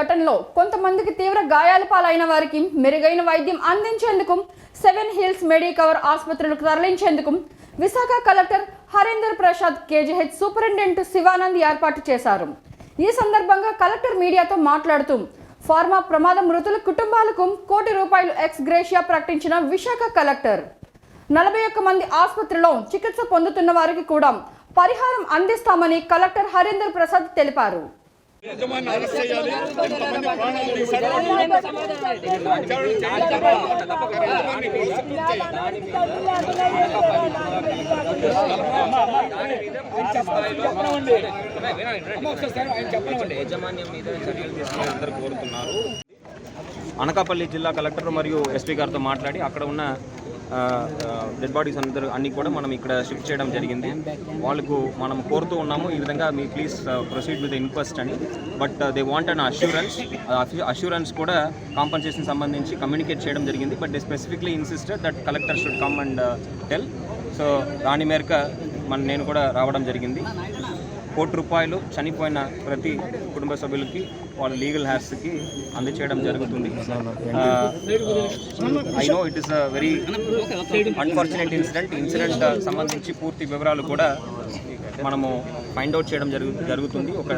ఘటనలో కొంతమందికి తీవ్ర గాయాల పాలైన వారికి మెరుగైన వైద్యం అందించేందుకు సెవెన్ హిల్స్ మెడికవర్ ఆసుపత్రులకు తరలించేందుకు Visakha collector Harender Prasad KGH superintendent Shivanand ఏర్పాటు చేశారు. ఈ సందర్భంగా కలెక్టర్ మీడియాతో మాట్లాడుతూ ఫార్మా ప్రమాద మృతుల కుటుంబాలకు కోటి రూపాయలు ఎక్స్ గ్రేషియా ప్రకటించిన విశాఖ కలెక్టర్. నలభై ఒక్క మంది ఆసుపత్రిలో చికిత్స పొందుతున్న వారికి కూడా పరిహారం అందిస్తామని కలెక్టర్ హరేందర్ ప్రసాద్ తెలిపారు. యజమాని అరెస్ట్ చేయాలి. ఎంతమంది ప్రాణాలు మీద చర్యలు అందరూ కోరుతున్నారు అనకాపల్లి జిల్లా కలెక్టర్ మరియు ఎస్పీ గారితో మాట్లాడి అక్కడ ఉన్న డెడ్ బాడీస్ అందరూ అన్ని కూడా మనం ఇక్కడ షిఫ్ట్ చేయడం జరిగింది. వాళ్ళకు మనం కోరుతూ ఉన్నాము ఈ విధంగా మీ ప్లీజ్ ప్రొసీడ్ విత్ ఇన్క్వెస్ట్ అని. But they want an assurance assurance కూడా కాంపన్సేషన్ సంబంధించి కమ్యూనికేట్ చేయడం జరిగింది. But they specifically insisted that collector should come and tell so దాని మేరకు మన నేను కూడా రావడం జరిగింది. కోటి రూపాయలు చనిపోయిన ప్రతి కుటుంబ సభ్యులకి వాళ్ళ లీగల్ హ్యాస్కి అందచేయడం జరుగుతుంది. I know it is a very unfortunate incident incident సంబంధించి పూర్తి వివరాలు కూడా మనము ఫైండ్ అవుట్ చేయడం జరుగు జరుగుతుంది. ఒక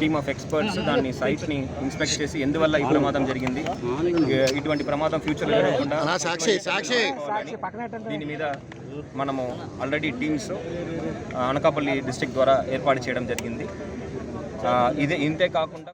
టీమ్ ఆఫ్ ఎక్స్పర్ట్స్ దాన్ని సైట్ని ఇన్స్పెక్ట్ చేసి ఎందువల్ల ఈ ప్రమాదం జరిగింది ఇటువంటి ప్రమాదం ఫ్యూచర్లో జరగకుండా సాక్షి సాక్షి. దీని మీద మనము ఆల్రెడీ టీమ్స్ అనకాపల్లి డిస్ట్రిక్ట్ ద్వారా ఏర్పాటు చేయడం జరిగింది. ఇదే ఇంతే కాకుండా